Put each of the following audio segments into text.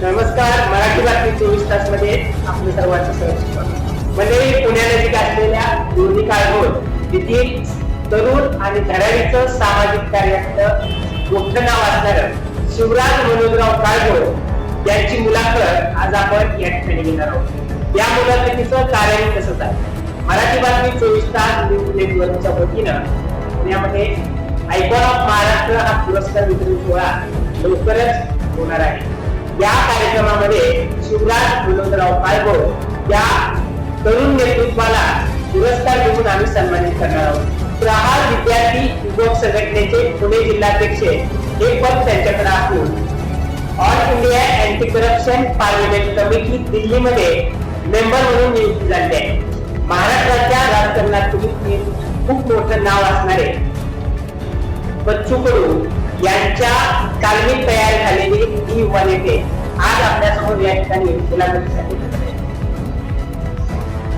नमस्कार मराठी बातमी चोवीस तासमध्ये आपलं सर्वांचं म्हणजे मंडळी पुण्यानजीक असलेल्या दोन्ही काळभोर येथील तरुण आणि धडाडीचं सामाजिक कार्यात मोठं नाव असणार शिवराज मनोजराव काळभोर यांची मुलाखत आज आपण या ठिकाणी घेणार आहोत. या मुलाखतीचं कार्य तसंच आहे मराठी बातमी चोवीस तास न्यूज नेटवर्कच्या वतीनं पुण्यामध्ये आयकॉन ऑफ महाराष्ट्र हा पुरस्कार वितरण सोहळा लवकरच होणार आहे. या कार्यक्रमामध्ये शिवराज गुलंदराव काळगोड या तरुण नेतृत्वाला पुरस्कार देऊन आम्ही सन्मानित करणार आहोत. प्रहार विद्यार्थी युवक संघटनेचे पुणे जिल्हाध्यक्ष हे पद त्यांच्याकडे असून all India anti corruption parliament committee दिल्लीमध्ये मेंबर म्हणून नियुक्ती झाली. आहे महाराष्ट्राच्या राजकारणात तुम्ही खूप मोठं नाव असणारे बच्चू कडू यांच्या तालमीत तयार झालेली ही वन नेते आज आपल्यासमोर या ठिकाणी मुलाखतीसाठी हजर आहेत.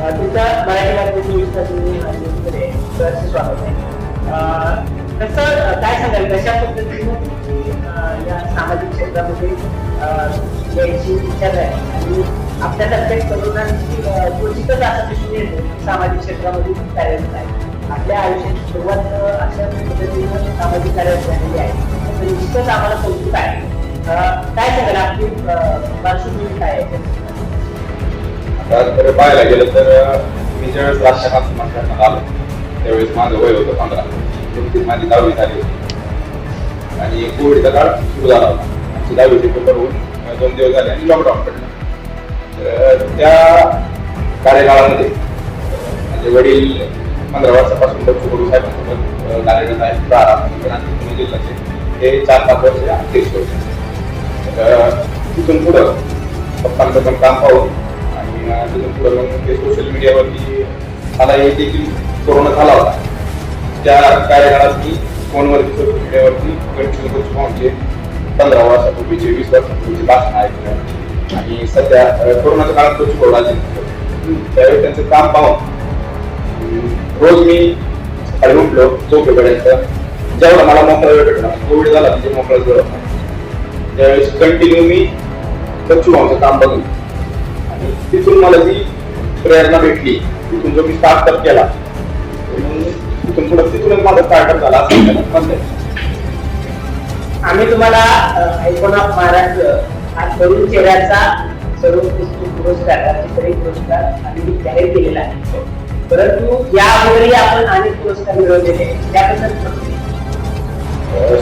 अं, तुमचं मराठी भाषेची चोवीस स्वागत आहे. अं, कसं काय सांगाल कशा पद्धतीने या सामाजिक क्षेत्रामध्ये यायची विचार आहे आणि आपल्यासारख्या तरुणांची क्वचितच असं दिसून येतं सामाजिक क्षेत्रामध्ये कार्यरत आहे आपल्या आयुष्याची सुरुवात अशा पद्धतीने सामाजिक कार्यात झालेली आहे. तर इतकंच आम्हाला कौतुक आहे. काय सांगाल? आपली पार्श्वभूमी काय आहे? तर पाहायला गेलं तर मी ज्यावेळेस राष्ट्रकात मतदानात आलो त्यावेळेस माझं वय होतं पंधरा. नुकतीच माझी दहावी झाली होती. आणि कोविडचा काळ सुरू झाला होता. आमची दहावीचे पेपर होऊन दोन दिवस झाले आणि लॉकडाऊन पडलं. तर त्या कार्यकाळामध्ये माझे वडील पंधरा वर्षापासून बच्चू कडू साहेबांसोबत अं, कार्यरत आहेत पुणे जिल्ह्याचे. हे चार पाच वर्ष अध्यक्ष वर्ष तिथून पुढं पप्पांचं पण काम पाहून आणि तिथून पुढं मग ते सोशल मीडियावरती मला हे देखील कोरोना झाला होता. त्या कार्यकाळात मी फोनवरती सोशल मीडियावरती कंटिन्यू करून पाहूनचे पंधरा वर्षापूर्वीचे वीस वर्षापूर्वीचे भाषण ऐकलं. आणि सध्या कोरोनाच्या काळात तो शिकवला त्यावेळी त्यांचं काम पाहून रोज मी सकाळी उठलो झोपेपर्यंत. जेवढा मला मोकळा वेळ भेटला कोविड झाला म्हणजे मोकळा वेळ होता. त्यावेळेस कंटिन्यू मी बच्चू भाऊचं काम बघून आणि तिथून मला जी प्रेरणा भेटली तिथून जो मी स्टार्टअप केला तिथून पुढे तिथूनच माझा स्टार्टअप झाला असं आम्ही तुम्हाला आयकॉन ऑफ महाराष्ट्र हा तरुण चेहऱ्याचा सर्वोत्कृष्ट पुरस्कार पुरस्कार आम्ही जाहीर केलेला आहे. परंतु या अगोदरही आपण अनेक पुरस्कार मिळवलेले आहेत. त्याबद्दल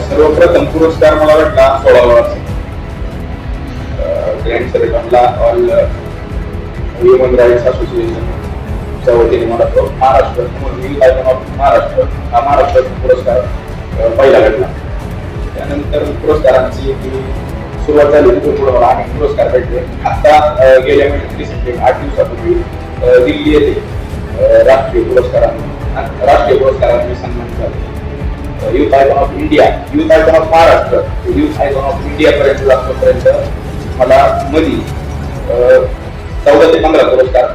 सर्वप्रथम पुरस्कार मला वाटला सोळावा. ग्रँड सेरेटॉनला ऑल ह्युमन राईट्स असोसिएशनच्या वतीने मला तो Maharashtra new icon of Maharashtra हा महाराष्ट्र पुरस्कार पहिला भेटला त्यानंतर पुरस्कारांची जी सुरुवात झाली तिथून पुढे मला अनेक पुरस्कार भेटले. आता गेल्या महिन्यात रिसेंटली आठ दिवसापूर्वी दिल्ली येथे राष्ट्रीय पुरस्कारांनी राष्ट्रीय पुरस्कारांनी सन्मानित झाले youth icon of India youth icon of Maharashtra youth icon of India पर्यंत जातपर्यंत मला मधी चौदा ते पंधरा पुरस्कार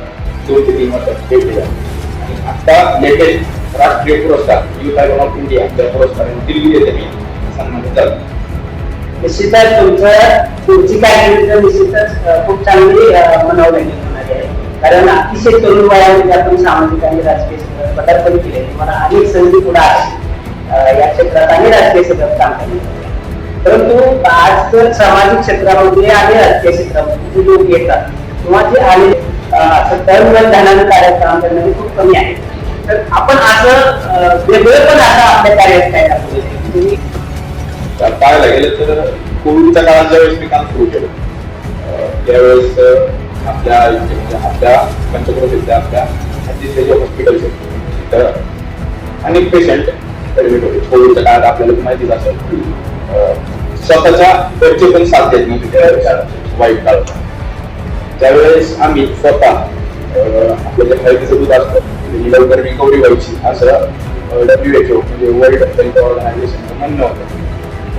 दोन ते तीन वर्षात भेटले आणि आता लेटेस्ट राष्ट्रीय पुरस्कार युथ आयकॉन ऑफ इंडिया त्या पुरस्काराने दिल्ली येथे मी सन्मानित झालो निश्चितच तुमचं तुमची काय निश्चितच खूप चांगली अं, म्हणावं लागेल कारण अतिशय तरुण वयामध्ये आपण सामाजिक आणि राजकीय क्षेत्रात पदार्पण केले तुम्हाला अनेक संधी पुढे आहे या क्षेत्रात आणि राजकीय क्षेत्रात काम करण्यासाठी परंतु आज तर सामाजिक क्षेत्रामध्ये आणि राजकीय क्षेत्रामध्ये जे लोक येतात किंवा जे आले असं तरुण धनानं कार्यात काम करणारे खूप कमी आहे. तर आपण असं वेगळं पण आता आपल्या कार्यात काय दाखवले पाहायला गेलं तर कोविडच्या काळात ज्यावेळेस मी काम सुरू केलं त्यावेळेस आपल्या आपल्या पंचक्रोश म्हणजे आपल्या पंचक्रोशीतल्या जे हॉस्पिटल्स आहेत तर अनेक पेशंट ऍडमिट होते कोविडच्या काळात आपल्याला माहितीच असेल की स्वतःच्या घरचे पण साथ देत नव्हते त्या वाईट काळात. त्यावेळेस आम्ही स्वतः आपल्या आपलं जे हळदीचं दूध असतं लवकर रिकव्हरी व्हायची असं डब्ल्यू एच ओ म्हणजे वर्ल्ड हेल्थ ऑर्गनायझेशनचं म्हणणं होतं.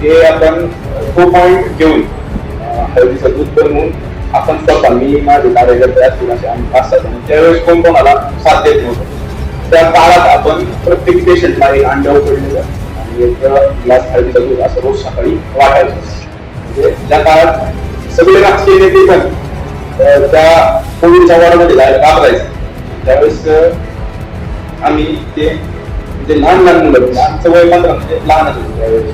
ते आपण तो पॉईंट घेऊन हळदीचं दूध बनवून आपण स्वतः मी माझे कार्यकर्ते असतील असे आम्ही पाच सात जण त्यावेळेस कोण कोणाला साथ देत नव्हतं. त्या काळात आपण प्रत्येक पेशंटला एक अंड उकडलेलं आणि एक ग्लास हळदीचं दूध असं रोज सकाळी वाटायचं. म्हणजे त्या काळात सगळे राजकीय नेते पण त्या कोविडच्या वॉर्डमध्ये जायला घाबरायचे. त्यावेळेस आम्ही ते म्हणजे लहान लहान मुलं म्हणजे वय मात्र म्हणजे लहानच होतं त्यावेळेस.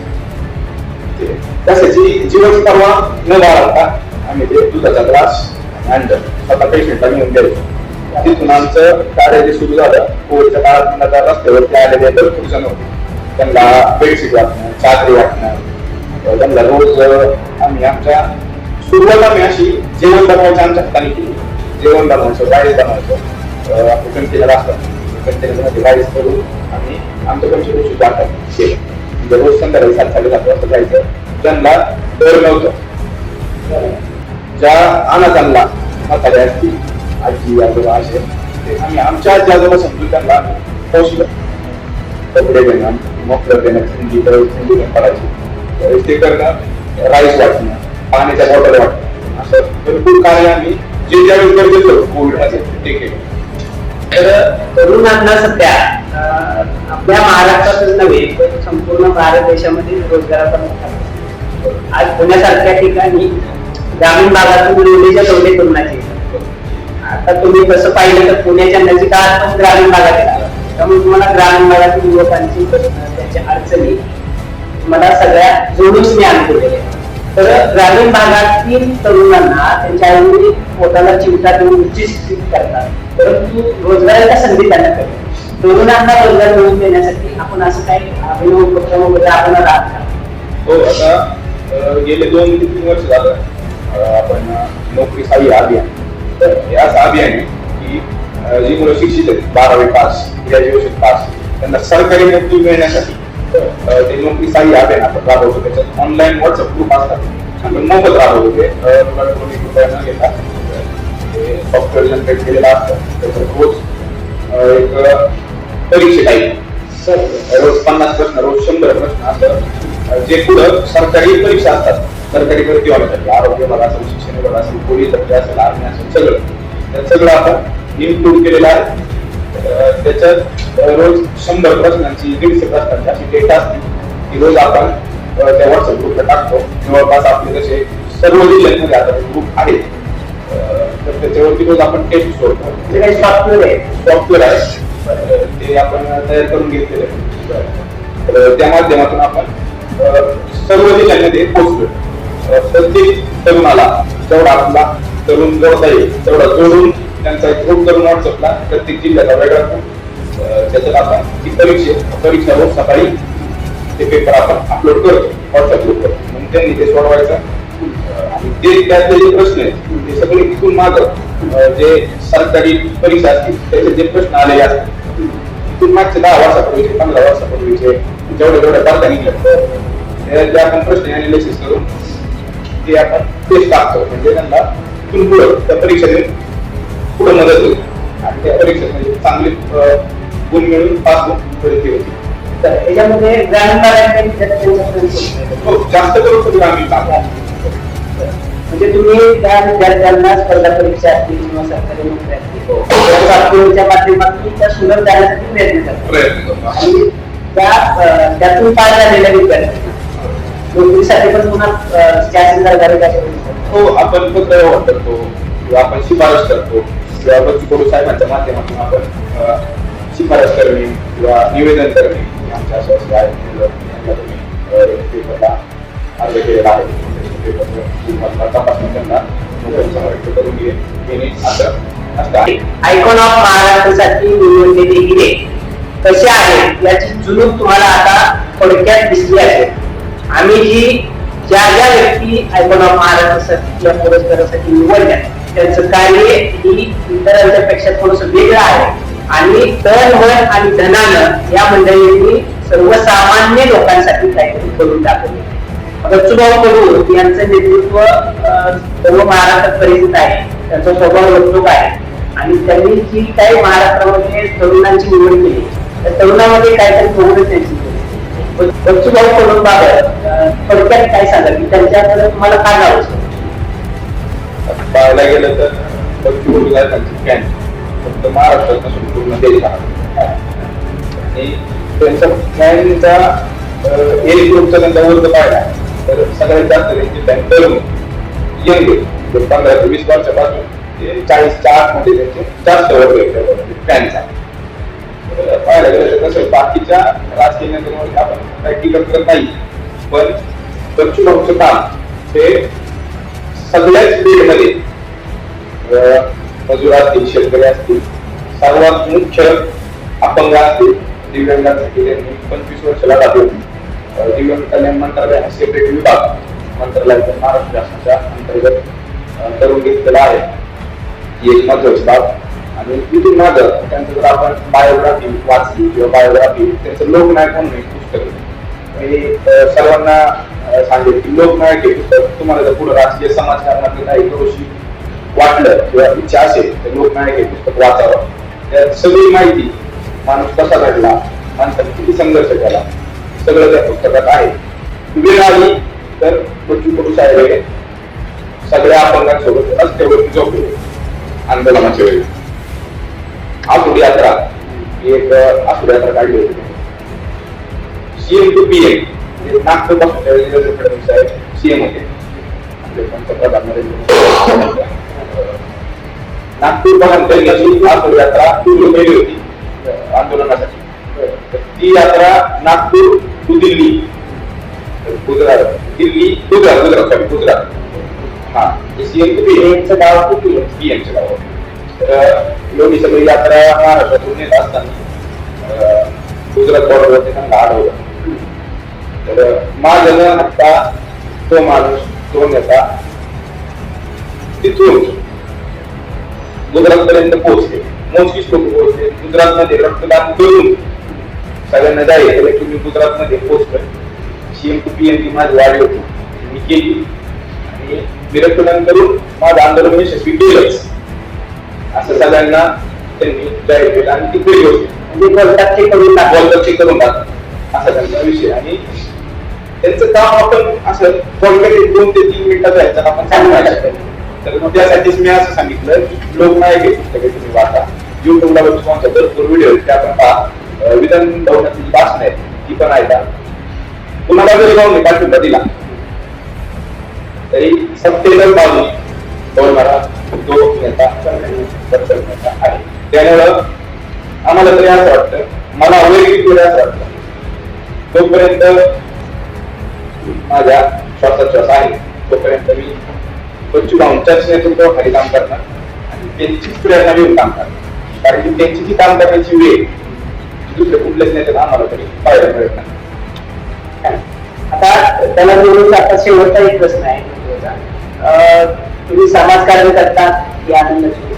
ते कशाची जीवन परवा न बाळगता आम्ही ते दुधाचा ग्लास आणलं स्वतः पेशंटला नेऊन द्यायचो तिथून आमचं कार्य जे सुरू झालं कोविडच्या काळात आता त्या रस्त्यावरती आलेले भरपूर जण होते. त्यांना बेडशीट वाटणं चादरी वाटणं. त्यांना रोज आम्ही आमच्या सुरुवात आम्ही अशी जेवण बनवायचं आमच्या हाताने केली. जेवण बनवायचं राईस बनवायचं. आपलं कंटेनर असतात कंटेनरमध्ये म्हणजे राईस करून आम्ही आमच्या कंटेनर गोष्टी वाटत केलं. म्हणजे रोज संध्याकाळी सात साडेसात वाजता जायचं. त्यांना दर नव्हतं. ज्या अनाथांना म्हातारे असतील आजी आजोबा असे ते आम्ही आमच्या आजी आजोबा समजून त्यांना पोषलं कपडे देणं मोकळं देणं थंडी तर थंडी पण ते करणं राईस वाटणं पाण्याच्या बॉटल वाटणं. असं भरपूर कार्य आम्ही जे ज्यावेळेस गरजेचं कोविड असेल ते केलं. तर तरुणांना सध्या आपल्या महाराष्ट्रातच नव्हे तर संपूर्ण भारत देशामध्ये रोजगाराचा मोठा आज पुण्यासारख्या ठिकाणी ग्रामीण भागातून निवडीच्या तेवढे तरुणाचे आता तुम्ही कसं पाहिलं तर पुण्याच्या नजीक आहात पण ग्रामीण भागात येतात त्यामुळे तुम्हाला ग्रामीण भागातील युवकांची त्यांच्या अडचणी मला सगळ्या जोडून मी आणलेले तर ग्रामीण भागातील तरुणांना त्यांच्या आईवडील पोटाला चिंता देऊन उच्चित करतात. परंतु रोजगाराच्या संधी त्यांना कळते तरुणांना रोजगार मिळवून देण्यासाठी आपण असं काही अभिनव उपक्रम वगैरे आपण आहात. हो आता गेले दोन ते तीन वर्ष झालं. आपण अं, नोकरी साई अभियान तर असं आहे की जी मुलं शिक्षित आहेत बारावी पास ग्रॅज्युएशन पास त्यांना सरकारी नोकरी मिळण्यासाठी ते नोकरी साई अभियान आपण राबवतो त्याच्यात ऑनलाईन व्हॉट्सअप ग्रुप असतात आपण मोफत राबवतो ते सॉफ्टवेअर जनरेट केलेलं असतं त्याच्यात रोज एक परीक्षे टाईप रोज पन्नास प्रश्न रोज शंभर प्रश्न असं जे पुढं सरकारी परीक्षा असतात सरकारी भरती होण्यासाठी आरोग्य विभाग असेल शिक्षण विभाग असेल पोलीस भरती असेल आर्मी असेल सगळं. सगळं आपण इन्क्लूड केलेलं आहे. त्याच्यात रोज शंभर प्रश्नांची दीडशे प्रश्नांची अशी डेटा असते. ती रोज आपण त्या व्हॉट्सअप ग्रुपला टाकतो. जवळपास आपले जसे सर्व जिल्ह्यांमध्ये आता ग्रुप आहेत. तर त्याच्यावरती रोज आपण टेस्ट सोडतो. म्हणजे काही सॉफ्टवेअर आहे. सॉफ्टवेअर आहे. ते आपण तयार करून घेतलेले आहे. तर त्या माध्यमातून आपण सर्व जिल्ह्यांमध्ये पोहोचलो प्रत्येक तरुणाला जेवढा आपला तरुण जोडता येईल तेवढा जोडून त्यांचा एक ग्रुप करून व्हॉट्सअपला प्रत्येक जिल्ह्याचा वेगळा ग्रुप त्याच्यात आपण ती परीक्षा परीक्षा रोज सकाळी ते पेपर आपण अपलोड करतो व्हॉट्सअप ग्रुपवर मग त्यांनी ते सोडवायचं. आणि ते त्यातले जे प्रश्न आहेत ते सगळे तिथून मागं जे सरकारी परीक्षा असतील त्याचे जे प्रश्न आलेले असतील तिथून मागचे दहा वर्षापूर्वीचे पंधरा वर्षापूर्वीचे जेवढे जेवढे करता निघले ते आपण प्रश्न अनालिसिस करून ते आपण टेस्ट टाकतो म्हणजे त्यांना पुढं त्या परीक्षेने पुढे मदत होईल. आणि त्या परीक्षेत म्हणजे चांगले गुण मिळून पास होऊन ती होती. तर याच्यामध्ये ग्रामीण. हो, जास्त करून तर ग्रामीण भाग म्हणजे तुम्ही त्या विद्यार्थ्यांना स्पर्धा परीक्षा असतील किंवा सरकारी नोकरी असतील हो. त्या सॉफ्टवेअरच्या माध्यमातून त्या सुलभ करण्यासाठी प्रयत्न करतो? आणि त्या त्यातून पास झालेल्या विद्यार्थी नोकरीसाठी पण पुन्हा हो आपण पत्र व्यवहार करतो किंवा आपण शिफारस करतो किंवा कडू साहेबांच्या माध्यमातून आपण शिफारस करणे किंवा निवेदन करणे आमच्या असं असं आहे पेपरला अर्ज केलेला आहे. तपासणी त्यांना करून घे घेणे असं आहे. आयकॉन ऑफ महाराष्ट्रासाठी निवडलेले हिरे कसे आहेत याची जुनूक तुम्हाला आता थोडक्यात दिसली असेल. आम्ही जी ज्या ज्या व्यक्ती आयकॉन ऑफ महाराष्ट्रासाठी या पुरस्कारासाठी निवडल्या त्यांचं कार्य ही इतरांच्या पेक्षा थोडस वेगळं आहे. आणि तन मन आणि धनानं या मंडळींनी सर्वसामान्य लोकांसाठी काहीतरी करून दाखवले. बच्चूभाऊ कडू यांचं नेतृत्व सर्व महाराष्ट्रात परिचित आहे. त्यांचा स्वभाव वर्तूक आहे. आणि त्यांनी जी काही महाराष्ट्रामध्ये तरुणांची निवड केली त्या तरुणामध्ये काहीतरी प्रवृत्ती त्यांची बच्चूभाऊ कडू बाबत थोडक्यात काय सांगा की त्यांच्याकडे तुम्हाला काय नाव पाहायला गेलं तर बच्चू काय साहेबांची कॅन फक्त महाराष्ट्रात नसून पूर्ण देशात आणि त्यांचा कॅनचा एक ग्रुपचा त्यांचा वर्ग पाहिला. तर सगळ्यात जास्त त्यांची बँक तरुण यंग पंधरा ते वीस वर्षापासून ते चाळीसच्या आतमध्ये त्यांचे जास्त वर्ग कॅनचा फॅनचा पाहायला गेलं कसं बाकीच्या राजकीय नेत्यांवर आपण काही टीका करत नाही. पण बच्चू भाऊचं काम हे सगळ्याच फील्डमध्ये मजूर असतील शेतकरी असतील सर्वात मुख्य अपंग असतील दिव्यांगासाठी त्यांनी पंचवीस वर्षाला लढा देऊन दिव्यांग कल्याण मंत्रालय हा सेपरेट विभाग मंत्रालयाच्या महाराष्ट्र शासनाच्या अंतर्गत करून घेतलेला आहे. एक महत्वाची बाब आणि तिथून मागं त्यांचं जर आपण बायोग्राफी वाचली किंवा बायोग्राफी त्यांचं लोकनायक म्हणून एक पुस्तक मी सर्वांना सांगेल की लोकनायक हे पुस्तक तुम्हाला जर पुढे राजकीय समाजकारणातलं काही करूशी वाटलं किंवा इच्छा असेल तर लोकनायक हे पुस्तक वाचावं. त्यात सगळी माहिती माणूस कसा घडला माणसाने किती संघर्ष केला सगळं त्या पुस्तकात आहे. वेळ आली तर पृथ्वी पुरुष आहे सगळ्या अपंगांसोबत रस्त्यावर झोपले. आंदोलनाच्या वेळी. आसुडी यात्रा ही एक आसुडी यात्रा काढली होती. सीएम टू पी एम नागपूरपासून त्यावेळी फडणवीस साहेब सीएम होते. पंतप्रधान नरेंद्र मोदी नागपूरपासून त्यांनी अशी आसुडी यात्रा पूर्ण केली होती आंदोलनासाठी. ती यात्रा नागपूर टू दिल्ली. गुजरात दिल्ली गुजरात गुजरात सॉरी गुजरात. हा सीएम टू पी एमचं गाव पी एमचं गाव गावात तर एवढी सगळी यात्रा महाराष्ट्रातून येत असताना अं, गुजरात बॉर्डरवरती त्यांना अडवलं तर माझं न हप्ता तो माणूस तो नेता तिथून गुजरात पर्यंत पोहोचले. मोजकीच लोक पोहोचले. गुजरात मध्ये रक्तदान करून सगळ्यांना जाईल तुम्ही गुजरात मध्ये पोहोचलं सीएम टू पीएम ची माझी वाढली होती. मी केली. आणि मी रक्तदान करून माझं आंदोलन यशस्वी केलंच. असं सगळ्यांना त्यांनी जाहीर केलं आणि ती खरी गोष्ट म्हणजे बोलतात करून टाकलं. करून टाक असा त्यांचा विषय. आणि त्यांचं काम आपण असं थोडक्यात दोन ते तीन मिनिटात जायचं आपण सांगू तर मग त्यासाठीच मी असं सांगितलं की लोकनायक हे पुस्तक आहे तुम्ही वाचा. युट्यूबला तुमचा भरपूर व्हिडिओ आहेत ते आपण पहा. विधान भवनातील भाषण आहेत ती पण ऐका तुम्हाला जरी जाऊन पाठिंबा दिला तरी सत्तेवर बाजू बोलणारा तो नेता नेता आहे. त्यामुळं आम्हाला तरी असं वाटतं मला वैयक्तिक तरी असं वाटतं. तोपर्यंत माझ्या श्वासाश्वास आहे. तोपर्यंत मी बच्चू भाऊंच्याच नेतृत्वाखाली काम करणार आणि त्यांचीच प्रेरणा घेऊन काम करणार. कारण की त्यांची जी काम करण्याची वेळ दुसऱ्या कुठल्याच नेत्यात आम्हाला तरी पाहायला मिळत नाही. आता त्याला जोडून आता शेवटचा एक प्रश्न आहे. तुम्ही समाजकारण करता या आनंदाची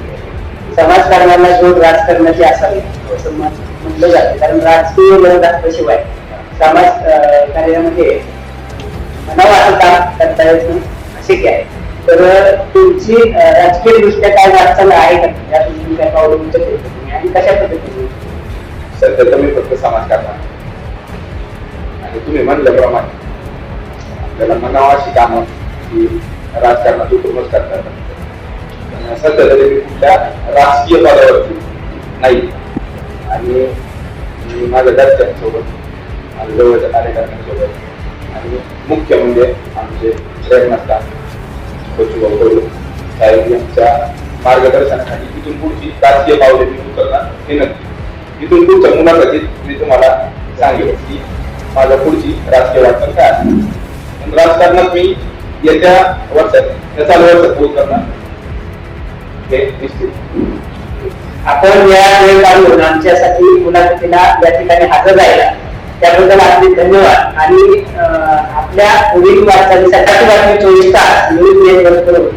समाजकारणाला शोध राजकारणाची असावी असं म्हणलं म्हटलं जातं. कारण राजकीय लोक असल्याशिवाय समाज कार्यामध्ये म्हणावं असं काम करता येत नाही. असे काय आहे. तर तुमची राजकीय दृष्ट्या काय वाटचाल आहे का? त्या तुम्ही काय पावलं उचलले आणि कशा पद्धतीने? सध्या तर मी फक्त समाजकारण आणि तुम्ही म्हणल्याप्रमाणे आपल्याला म्हणावं अशी कामं की राजकारणात उतरूनच करतात. पण सध्या तरी मी कुठल्या राजकीय पदावरती नाही. आणि माझ्या घरच्यांसोबत माझ्या जवळच्या कार्यकर्त्यांसोबत आणि मुख्य म्हणजे आमचे प्रेरणास्थान बच्चूभाऊ कडू साहेब यांच्या मार्गदर्शनासाठी इथून पुढची राजकीय पावले मी उचलणार हे नक्की. इथून पुढच्या मुलाखतीत मी तुम्हाला सांगेल की माझ्या पुढची राजकीय वाटचाल काय पण राजकारणात मी येत्या वर्षात या चालू वर्षात पोहोच करणार. हे निश्चित. आपण या वेळ काढून आमच्यासाठी मुलाखतीला या ठिकाणी हजर राहिला. त्याबद्दल आपले धन्यवाद. आणि आपल्या पुढील वाटचालीसाठी बातमी चोवीस तास न्यूज नेटवर्क करून